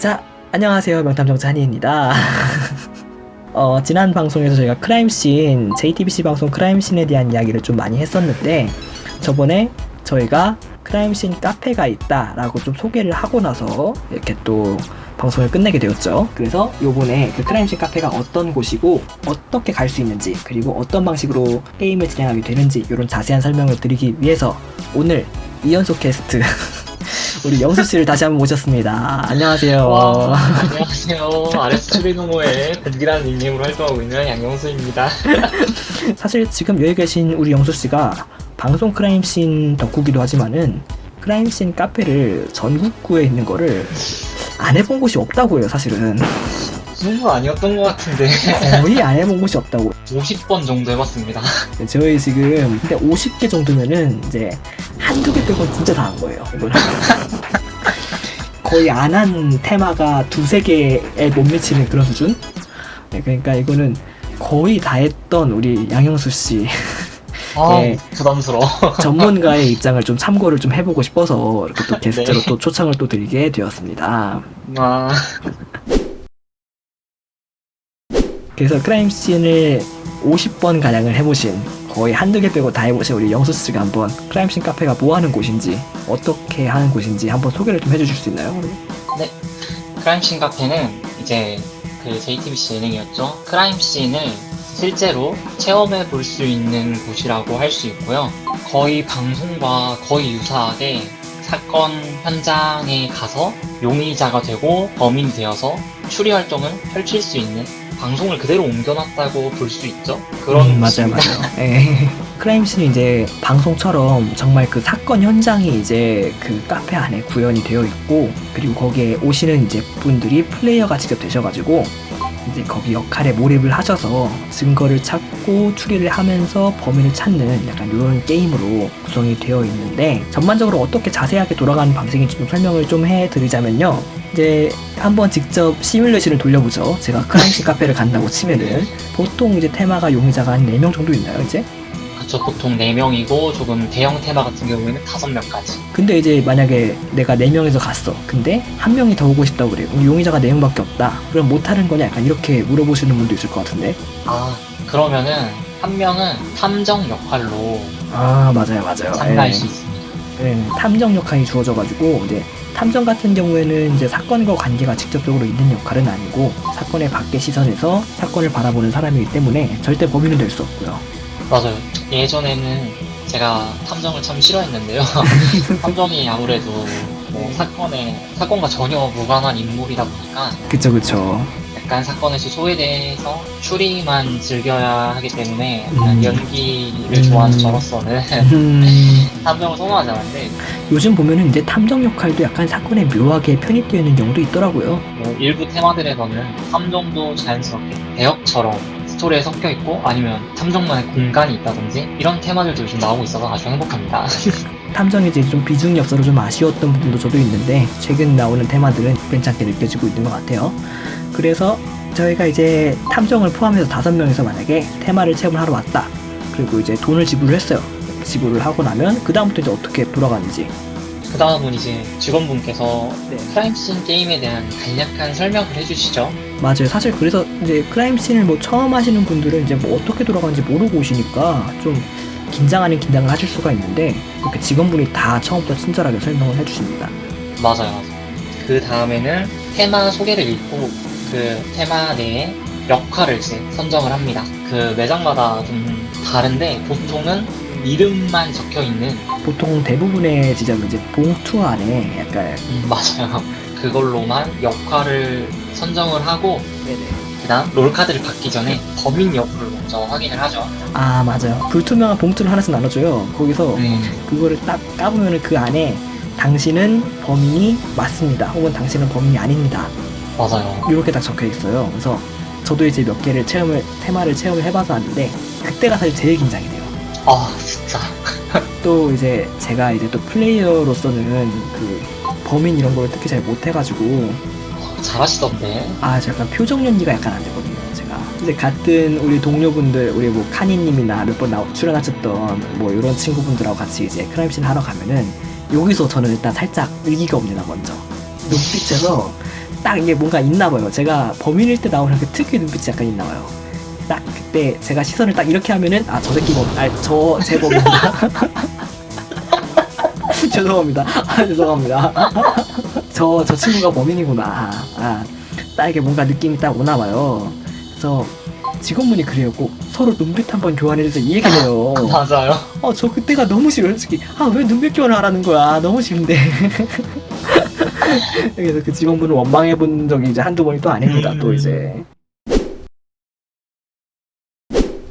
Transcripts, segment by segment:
자, 안녕하세요. 명탐정자 한이입니다. 어, 지난 방송에서 저희가 크라임씬, JTBC 방송 크라임씬에 대한 이야기를 좀 많이 했었는데, 저번에 저희가 크라임씬 카페가 있다라고 좀 소개를 하고 나서 이렇게 또 방송을 끝내게 되었죠. 그래서 요번에 그 크라임씬 카페가 어떤 곳이고, 어떻게 갈 수 있는지, 그리고 어떤 방식으로 게임을 진행하게 되는지, 이런 자세한 설명을 드리기 위해서 오늘 이연속 게스트, 우리 영수 씨를 다시 한번 모셨습니다. 안녕하세요. 와, 안녕하세요. RS 추리노모의 백이라는 닉네임으로 활동하고 있는 양영수입니다. 사실 지금 여기 계신 우리 영수 씨가 방송 크라임씬 덕후기도 하지만은 크라임씬 카페를 전국구에 있는 거를 안 해본 곳이 없다고 해요, 사실은. 그 정도 아니었던 것 같은데 거의 안 해본 곳이 없다고. 50번 정도 해봤습니다. 저희 지금 근데 50개 정도면은 이제 한두 개 빼고는 진짜 다 한 거예요. 거의 안 한 테마가 두세 개에 못 미치는 그런 수준? 네, 그러니까 이거는 거의 다 했던 우리 양영수 씨 아, 네. 부담스러워. 전문가의 입장을 좀 참고를 좀 해보고 싶어서 이렇게 또 게스트로 네. 또 초청을 또 드리게 되었습니다. 아, 그래서 크라임 씬을 50번 가량을 해보신 거의 한두 개 빼고 다 해보신 우리 영수 씨가 한번 크라임씬 카페가 뭐 하는 곳인지 어떻게 하는 곳인지 한번 소개를 좀 해주실 수 있나요? 크라임씬 카페는 이제 그 JTBC 예능이었죠. 크라임씬을 실제로 체험해 볼 수 있는 곳이라고 할 수 있고요. 거의 방송과 거의 유사하게 사건 현장에 가서 용의자가 되고 범인이 되어서 추리 활동을 펼칠 수 있는 방송을 그대로 옮겨놨다고 볼 수 있죠. 그런 음, 맞아요. 맞아요. 예. 크라임씬은 이제 방송처럼 정말 그 사건 현장이 이제 그 카페 안에 구현이 되어 있고 그리고 거기에 오시는 이제 분들이 플레이어가 직접 되셔가지고 이제 거기 역할에 몰입을 하셔서 증거를 찾고 추리를 하면서 범인을 찾는 약간 이런 게임으로 구성이 되어 있는데 전반적으로 어떻게 자세하게 돌아가는 방식인지 좀 설명을 좀 해드리자면요. 이제 한번 직접 시뮬레이션을 돌려보죠. 제가 크라임씬 카페를 간다고 치면은 보통 이제 테마가 용의자가 한 4명 정도 있나요, 이제? 그쵸, 보통 4명이고 조금 대형 테마 같은 경우에는 5명까지. 근데 이제 만약에 내가 4명에서 갔어. 근데 한 명이 더 오고 싶다고 그래. 그럼 용의자가 4명밖에 없다. 그럼 못하는 거냐? 약간 이렇게 물어보시는 분도 있을 것 같은데. 아, 그러면은 한 명은 탐정 역할로 아, 맞아요, 맞아요. 참가할 예. 수 있습니다. 네, 탐정 역할이 주어져가지고 이제 탐정 같은 경우에는 이제 사건과 관계가 직접적으로 있는 역할은 아니고 사건의 밖의 시선에서 사건을 바라보는 사람이기 때문에 절대 범인은 될 수 없고요. 맞아요. 예전에는 제가 탐정을 참 싫어했는데요. 탐정이 아무래도 뭐 사건에 사건과 전혀 무관한 인물이다 보니까 그쵸, 그쵸. 약간 사건에서 소외돼서 추리만 즐겨야 하기 때문에 약간 음. 연기를 음. 좋아하는 저로서는 음, 탐정을 선호하지 않는데 요즘 보면은 이제 탐정 역할도 약간 사건에 묘하게 편입되어 있는 경우도 있더라고요. 뭐 일부 테마들에서는 탐정도 자연스럽게 대역처럼 스토리에 섞여 있고 아니면 탐정만의 공간이 있다든지 이런 테마들도 요즘 나오고 있어서 아주 행복합니다. 탐정이 좀 비중이 없어서 좀 아쉬웠던 부분도 저도 있는데 최근 나오는 테마들은 괜찮게 느껴지고 있는 것 같아요. 그래서 저희가 이제 탐정을 포함해서 다섯 명이서 만약에 테마를 체험을 하러 왔다. 그리고 이제 돈을 지불을 했어요. 지불을 하고 나면 그 다음부터 이제 어떻게 돌아가는지. 그 다음은 이제 직원분께서 네. 크라임씬 게임에 대한 간략한 설명을 해주시죠. 맞아요. 사실 그래서 이제 크라임 씬을 뭐 처음 하시는 분들은 이제 뭐 어떻게 돌아가는지 모르고 오시니까 좀 긴장 아닌 긴장을 하실 수가 있는데 이렇게 직원분이 다 처음부터 친절하게 설명을 해주십니다. 맞아요, 맞아요. 그 다음에는 테마 소개를 읽고 그 테마 내에 역할을 이제 선정을 합니다. 그 매장마다 좀 다른데 보통은 이름만 적혀 있는 보통 대부분의 지점은 이제 봉투 안에 약간 음, 맞아요. 그걸로만 역할을 선정을 하고 그다음 롤카드를 받기 전에 범인 여부를 먼저 확인을 하죠. 아 맞아요. 불투명한 봉투를 하나씩 나눠줘요. 거기서 음, 그거를 딱 까보면 그 안에 당신은 범인이 맞습니다. 혹은 당신은 범인이 아닙니다. 맞아요. 이렇게 딱 적혀 있어요. 그래서 저도 이제 몇 개를 체험을 테마를 체험을 해봐서 아는데 그때가 사실 제일 긴장이 돼요 아 진짜. 또 이제 제가 이제 또 플레이어로서는 그 범인 이런 걸 특히 잘 못해가지고 잘하시던데. 아, 저 약간 표정 연기가 약간 안 되거든요, 제가. 이제 같은 우리 동료분들, 우리 뭐 카니님이나 몇 번 출연하셨던 뭐 이런 친구분들하고 같이 이제 크라임씬 하러 가면은 여기서 저는 일단 살짝 의기가 옵니다, 먼저. 눈빛에서 딱 이게 뭔가 있나 봐요. 제가 범인일 때 나오는 그 특유의 눈빛이 약간 있나 봐요. 딱 그때 제가 시선을 딱 이렇게 하면은 아 저 새끼 범, 아저제 범입니다. 죄송합니다. 아 죄송합니다. 저저 친구가 범인이구나. 아, 딱 이게 뭔가 느낌이 딱 오나 봐요. 그래서 직원분이 그래요. 꼭 서로 눈빛 한번 교환해줘서 이 얘기를 해요. 맞아요. 어, 저 그때가 너무 싫어요, 솔직히. 아, 왜 눈빛 교환을 하라는 거야. 너무 싫은데. 그래서 그 직원분을 원망해 본 적이 이제 한두 번이 또 아닙니다, 또 이제.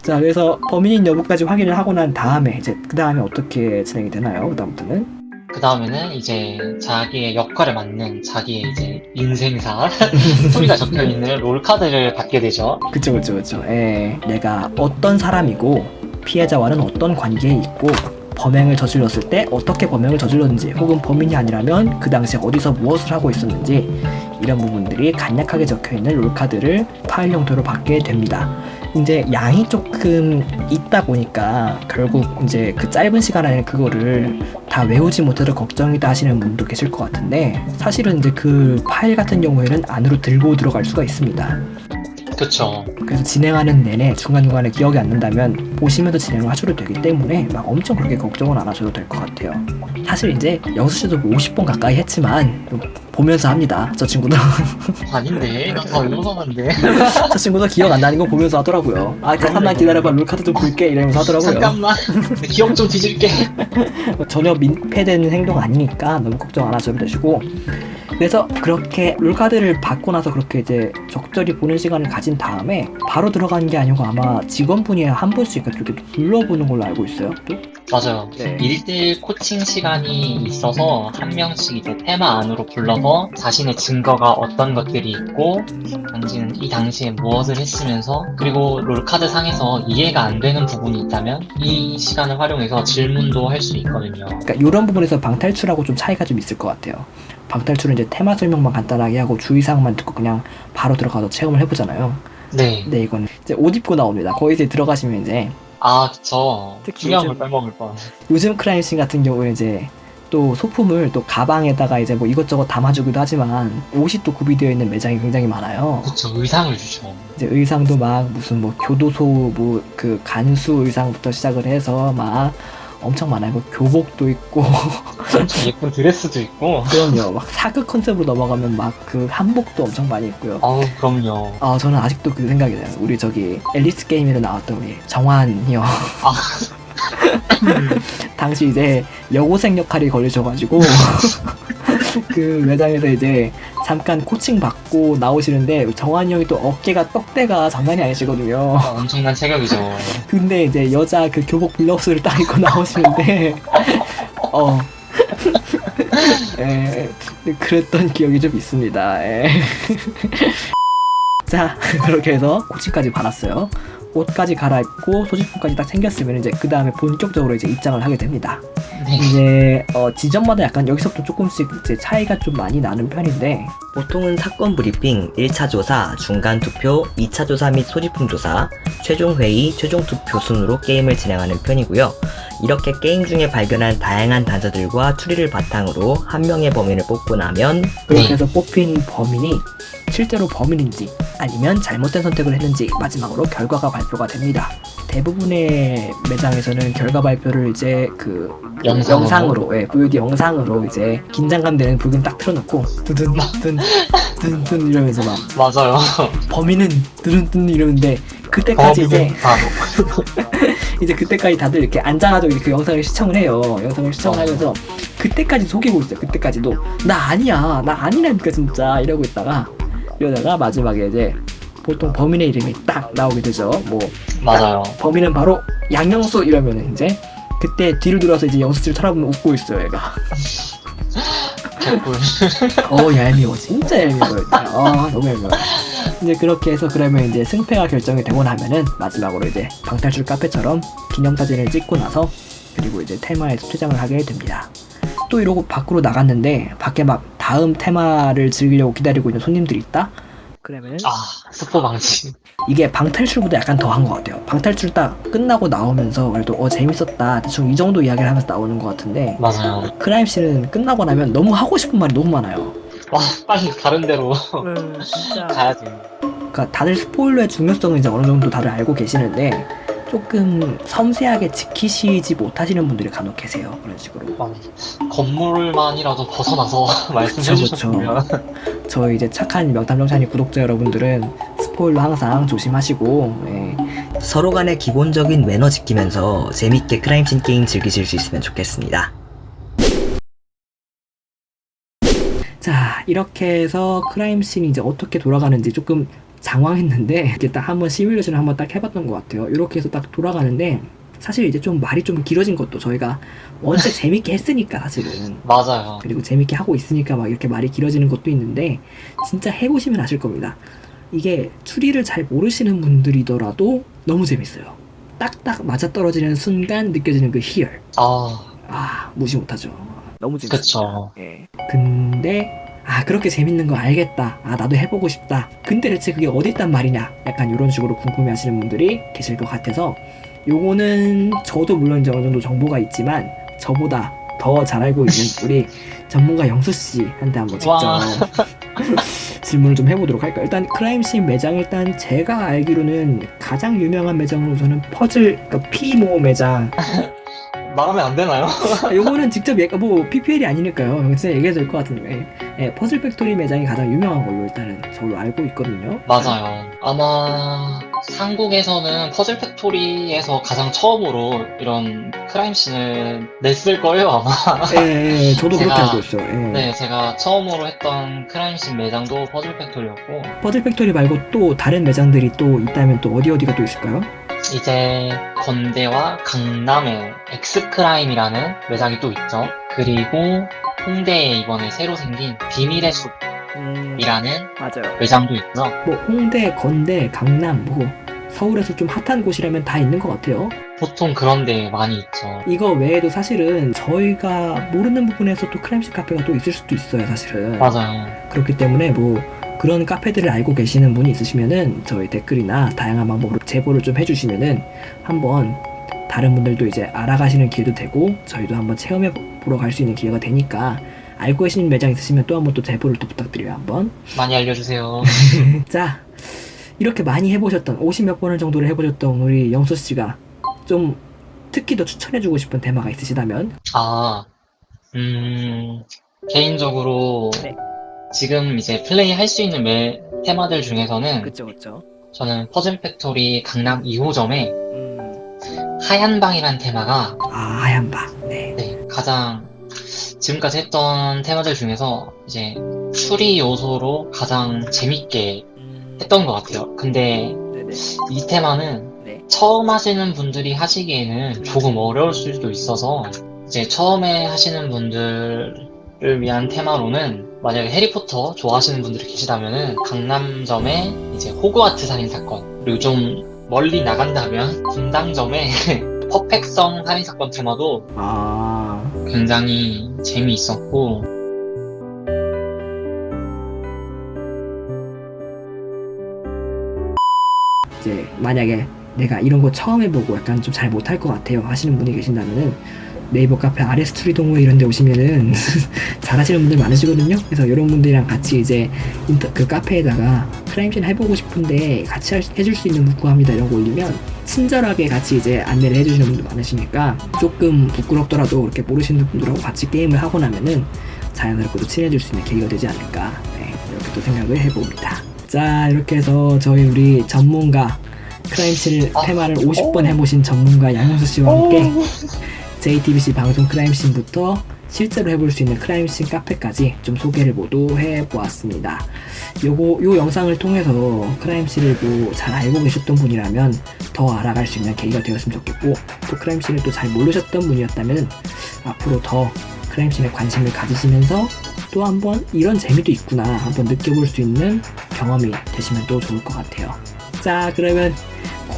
자, 그래서 범인인 여부까지 확인을 하고 난 다음에, 이제, 그 다음에 어떻게 진행이 되나요? 그 다음부터는? 그 다음에는 이제 자기의 역할에 맞는 자기의 이제 인생사 스토리가 적혀 있는 롤 카드를 받게 되죠. 그쵸, 그쵸, 그쵸. 예. 내가 어떤 사람이고, 피해자와는 어떤 관계에 있고, 범행을 저질렀을 때 어떻게 범행을 저질렀는지, 혹은 범인이 아니라면 그 당시에 어디서 무엇을 하고 있었는지, 이런 부분들이 간략하게 적혀 있는 롤 카드를 파일 형태로 받게 됩니다. 이제 양이 조금 있다 보니까 결국 이제 그 짧은 시간 안에 그거를 다 외우지 못해서 걱정이다 하시는 분도 계실 것 같은데 사실은 이제 그 파일 같은 경우에는 안으로 들고 들어갈 수가 있습니다. 그쵸. 그래서 진행하는 내내 중간중간에 기억이 안 난다면 보시면서 진행을 하셔도 되기 때문에 막 엄청 그렇게 걱정은 안 하셔도 될 것 같아요. 사실 이제 영수 씨도 뭐 50번 가까이 했지만 보면서 합니다. 저 친구도 아닌데, 나다 외워서는데. 저 친구도 기억 안 나는 거 보면서 하더라고요. 아 잠깐만 기다려봐 롤카드 좀 볼게 이러면서 하더라고요. 잠깐만. 기억 좀 뒤질게. 전혀 민폐되는 행동 아니니까 너무 걱정 안 하셔도 되시고 그래서 그렇게 롤카드를 받고 나서 그렇게 이제 적절히 보는 시간을 가진 다음에 바로 들어가는 게 아니고 아마 직원분이 한 분씩 이렇게 불러보는 걸로 알고 있어요. 또? 맞아요. 네. 1대1 코칭 시간이 있어서 한 명씩 이제 테마 안으로 불러서 자신의 증거가 어떤 것들이 있고 당신은 이 당시에 무엇을 했으면서 그리고 롤카드 상에서 이해가 안 되는 부분이 있다면 이 시간을 활용해서 질문도 할 수 있거든요. 그러니까 이런 부분에서 방탈출하고 좀 차이가 좀 있을 것 같아요. 방탈출은 이제 테마 설명만 간단하게 하고 주의사항만 듣고 그냥 바로 들어가서 체험을 해보잖아요. 네. 근데 이건 이제 옷 입고 나옵니다. 거기 이제 들어가시면 이제 아, 그쵸. 특히 중요한 요즘- 걸 빼먹을 뻔. 요즘 크라임씬 같은 경우에 이제 또 소품을 또 가방에다가 이제 뭐 이것저것 담아주기도 하지만 옷이 또 구비되어 있는 매장이 굉장히 많아요. 그쵸. 의상을 주죠. 이제 의상도 막 무슨 뭐 교도소 뭐 그 간수 의상부터 시작을 해서 막 엄청 많아요. 뭐 교복도 있고 엄청 예쁜 드레스도 있고. 그럼요. 막 사극 컨셉으로 넘어가면 막 그 한복도 엄청 많이 있고요. 아우, 그럼요. 아 저는 아직도 그 생각이 나요. 우리 저기 앨리스 게임에도 나왔던 우리 정환이요. 아. 당시 이제 여고생 역할이 걸리셔가지고 그 매장에서 이제 잠깐 코칭 받고 나오시는데 정환이 형이 또 어깨가 떡대가 장난이 아니시거든요. 아, 엄청난 체격이죠. 근데 이제 여자 그 교복 블라우스를 딱 입고 나오시는데 어. 예, 그랬던 기억이 좀 있습니다. 예. 자, 그렇게 해서 코치까지 받았어요. 옷까지 갈아입고 소지품까지 딱 챙겼으면 이제 그 다음에 본격적으로 이제 입장을 하게 됩니다. 네. 이제 어, 지점마다 약간 여기서부터 조금씩 이제 차이가 좀 많이 나는 편인데 보통은 사건 브리핑, 1차 조사, 중간 투표, 2차 조사 및 소지품 조사, 최종 회의, 최종 투표 순으로 게임을 진행하는 편이고요. 이렇게 게임 중에 발견한 다양한 단서들과 추리를 바탕으로 한 명의 범인을 뽑고 나면 그렇게 네. 해서 뽑힌 범인이 실제로 범인인지 아니면 잘못된 선택을 했는지 마지막으로 결과가 발표가 됩니다. 대부분의 매장에서는 결과 발표를 이제 그 영상으로? 영상으로, 예, VOD 영상으로 이제 긴장감 되는 부분 딱 틀어놓고 두둔 둔 둔둔 이러면서 막 맞아요. 범인은 두둔둔 이러는데 그때까지 이제. 이제 그때까지 다들 이렇게 앉아가지고 이제 그 영상을 시청을 해요. 영상을 시청을 어. 하면서 그때까지 속이고 있어요. 그때까지도 나 아니야, 나 아니라니까 진짜 이러고 있다가 이러다가 마지막에 이제 보통 범인의 이름이 딱 나오게 되죠. 뭐 맞아요. 범인은 바로 양영수 이러면 이제 그때 뒤를 돌아서 이제 영수 씨를 쳐다보면 웃고 있어요, 얘가. 어 얄미워, 진짜 얄미워요. 아 너무 얄미워. 이제 그렇게 해서 그러면 이제 승패가 결정이 되고 나면은 마지막으로 이제 방탈출 카페처럼 기념사진을 찍고 나서 그리고 이제 테마에서 퇴장을 하게 됩니다. 또 이러고 밖으로 나갔는데 밖에 막 다음 테마를 즐기려고 기다리고 있는 손님들이 있다? 그러면은 아, 스포 방지. 이게 방탈출보다 약간 더한 것 같아요. 방탈출 딱 끝나고 나오면서 그래도 어 재밌었다 대충 이 정도 이야기를 하면서 나오는 것 같은데 맞아요. 크라임씬은 끝나고 나면 너무 하고 싶은 말이 너무 많아요. 와 빨리 다른 데로 진짜. 가야지. 그러니까 다들 스포일러의 중요성은 이제 어느 정도 다들 알고 계시는데 조금 섬세하게 지키시지 못하시는 분들이 간혹 계세요. 그런 식으로. 막 건물만이라도 벗어나서 말씀해 주셨으면 저희 이제 착한 명탐정찬이 구독자 여러분들은 스포일러 항상 조심하시고 예. 서로 간의 기본적인 매너 지키면서 재밌게 크라임씬 게임 즐기실 수 있으면 좋겠습니다. 자 이렇게 해서 크라임씬이 이제 어떻게 돌아가는지 조금 장황했는데 이제 딱 한번 시뮬레이션을 한번 딱 해봤던 것 같아요. 이렇게 해서 딱 돌아가는데 사실 이제 좀 말이 좀 길어진 것도 저희가 원체 재밌게 했으니까 사실은 맞아요. 그리고 재밌게 하고 있으니까 막 이렇게 말이 길어지는 것도 있는데 진짜 해보시면 아실 겁니다. 이게 추리를 잘 모르시는 분들이더라도 너무 재밌어요. 딱딱 맞아떨어지는 순간 느껴지는 그 희열. 아 아 무시 못하죠. 너무 재밌어요. 그쵸. 예. 근데 아 그렇게 재밌는 거 알겠다. 아 나도 해보고 싶다. 근데 대체 그게 어디 있단 말이냐? 약간 이런 식으로 궁금해 하시는 분들이 계실 것 같아서 요거는 저도 물론 이제 어느 정도 정보가 있지만 저보다 더 잘 알고 있는 우리 전문가 영수 씨한테 한번 직접 와. 질문을 좀 해보도록 할까요? 일단 크라임씬 매장 일단 제가 알기로는 가장 유명한 매장으로서는 퍼즐 그러니까 피모 매장 말하면 안 되나요? 아, 요거는 직접 얘기, 뭐 PPL이 아니니까요. 진짜 얘기해도 될 것 같은데. 예, 퍼즐 팩토리 매장이 가장 유명한 걸로 일단은 저도 알고 있거든요. 맞아요. 아마 한국에서는 퍼즐 팩토리에서 가장 처음으로 이런 크라임 씬을 냈을 거예요, 아마. 예, 예, 저도 그렇게 제가- 알고 있어요. 예. 네, 제가 처음으로 했던 크라임 씬 매장도 퍼즐 팩토리였고, 퍼즐 팩토리 말고 또 다른 매장들이 또 있다면 또 어디 어디가 또 있을까요? 이제 건대와 강남에 엑스크라임이라는 매장이 또 있죠. 그리고 홍대에 이번에 새로 생긴 비밀의 숲이라는 음, 맞아요. 매장도 있죠. 뭐 홍대, 건대, 강남, 뭐 서울에서 좀 핫한 곳이라면 다 있는 것 같아요. 보통 그런 데 많이 있죠. 이거 외에도 사실은 저희가 모르는 부분에서 또 크라임식 카페가 또 있을 수도 있어요, 사실은. 맞아요. 그렇기 때문에 뭐 그런 카페들을 알고 계시는 분이 있으시면은 저희 댓글이나 다양한 방법으로 제보를 좀 해주시면은 한번 다른 분들도 이제 알아가시는 기회도 되고 저희도 한번 체험해 보러 갈 수 있는 기회가 되니까 알고 계시는 매장 있으시면 또 한번 또 제보를 또 부탁드려요 한번 많이 알려주세요. 자 이렇게 많이 해보셨던 50몇 번을 정도를 해보셨던 우리 영수 씨가 좀 특히 더 추천해주고 싶은 테마가 있으시다면 아, 음, 개인적으로 네. 지금 이제 플레이 할 수 있는 매, 테마들 중에서는 그쵸 그쵸. 저는 퍼즐 팩토리 강남 2호점에 음, 하얀 방이라는 테마가 아 하얀 방 네. 네, 가장 지금까지 했던 테마들 중에서 이제 추리 요소로 가장 재밌게 했던 것 같아요. 근데 네네. 이 테마는 네. 처음 하시는 분들이 하시기에는 조금 어려울 수도 있어서 이제 처음에 하시는 분들을 위한 테마로는 만약에 해리포터 좋아하시는 분들이 계시다면은 강남점에 이제 호그와트 살인 사건 그리고 좀 멀리 나간다면 분당점에 퍼펙성 살인 사건 테마도 아. 굉장히 재미있었고. 이제 만약에 내가 이런 거 처음 해보고 약간 좀 잘 못할 것 같아요 하시는 분이 계신다면은 네이버 카페 아레스투리 동호회 이런 데 오시면은 잘하시는 분들 많으시거든요. 그래서 이런 분들이랑 같이 이제 인터, 그 카페에다가 크라임씬 해보고 싶은데 같이 할- 해줄 수 있는 분 구합니다. 이런 거 올리면 친절하게 같이 이제 안내를 해주시는 분들 많으시니까 조금 부끄럽더라도 그렇게 모르시는 분들하고 같이 게임을 하고 나면은 자연스럽게 또 친해질 수 있는 계기가 되지 않을까. 네, 이렇게 또 생각을 해봅니다. 자 이렇게 해서 저희 우리 전문가 크라임씬 아, 테마를 50번 해보신 전문가 양현수 씨와 함께 JTBC 방송 크라임씬부터 실제로 해볼 수 있는 크라임씬 카페까지 좀 소개를 모두 해보았습니다. 요거 요 영상을 통해서 크라임씬을 뭐 잘 알고 계셨던 분이라면 더 알아갈 수 있는 계기가 되었으면 좋겠고 또 크라임씬을 또 잘 모르셨던 분이었다면 앞으로 더 크라임씬에 관심을 가지시면서 또 한번 이런 재미도 있구나 한번 느껴볼 수 있는 경험이 되시면 또 좋을 것 같아요. 자 그러면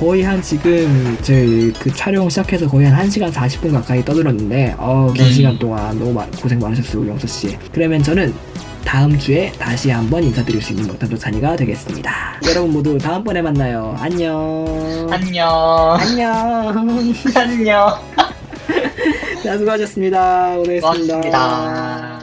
거의 한 지금 저희 그 촬영 시작해서 거의 한 1시간 40분 가까이 떠들었는데 어, 긴 네. 시간 동안 너무 많- 고생 많으셨어요 영수 씨. 그러면 저는 다음 주에 다시 한번 인사드릴 수 있는 명탐도 찬이가 되겠습니다. 여러분 모두 다음번에 만나요. 안녕. 안녕 안녕. 안녕 자 수고하셨습니다. 고생했습니다. 고맙습니다.